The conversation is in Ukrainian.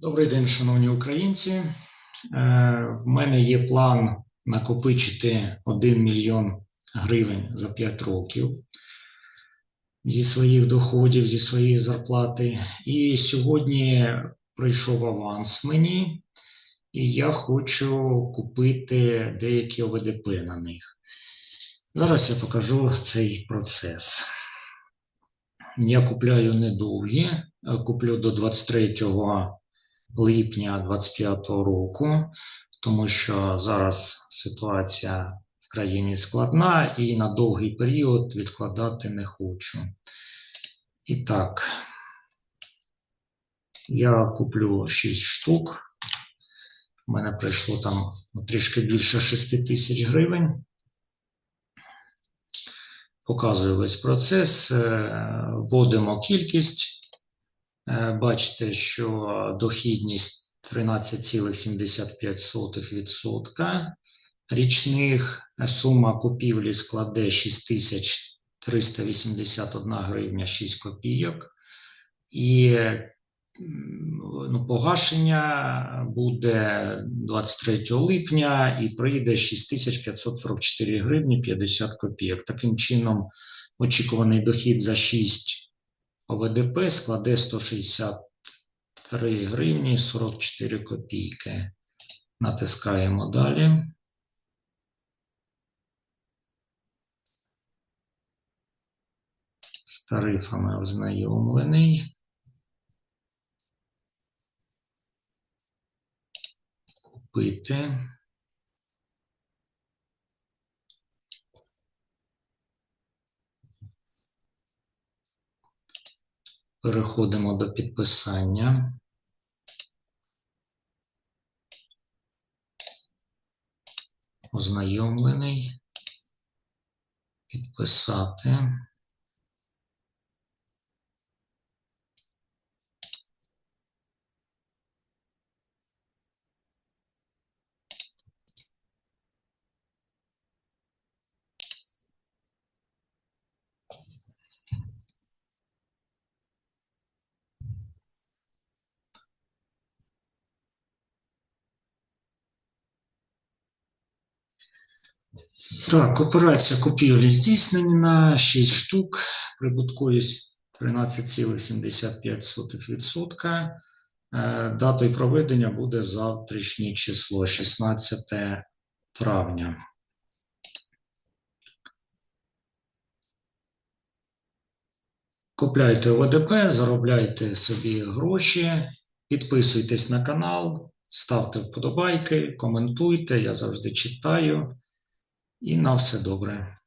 Добрий день, шановні українці. Е, В мене є план накопичити 1 мільйон гривень за 5 років зі своїх доходів, зі своєї зарплати. І сьогодні прийшов аванс мені, і я хочу купити деякі ОВДП на них. Зараз я покажу цей процес. Я купляю недовгі, куплю до 23 липня 25 року, тому що зараз ситуація в країні складна і на довгий період відкладати не хочу. І так, я куплю 6 штук. У мене прийшло там ну, трішки більше 6 тисяч гривень. Показую весь процес, е, вводимо кількість. Е, Бачите, що дохідність 13,75% річних. Е, Сума купівлі складе 6381 гривня 6 копійок. І ну, погашення буде 23 липня і прийде 6544 гривні 50 копійок. Таким чином, очікуваний дохід за 6 ОВДП складе 163 гривні 44 копійки. Натискаємо далі. З тарифами ознайомлений. Купити. Переходимо до підписання. Ознайомлений. Підписати. Так, операція купівлі здійснена 6 штук, прибутковість 13,75%. Е, Датою проведення буде завтрашнє число 16 травня. Купляйте ОВДП, заробляйте собі гроші, підписуйтесь на канал, ставте вподобайки, коментуйте, я завжди читаю. І на все добре.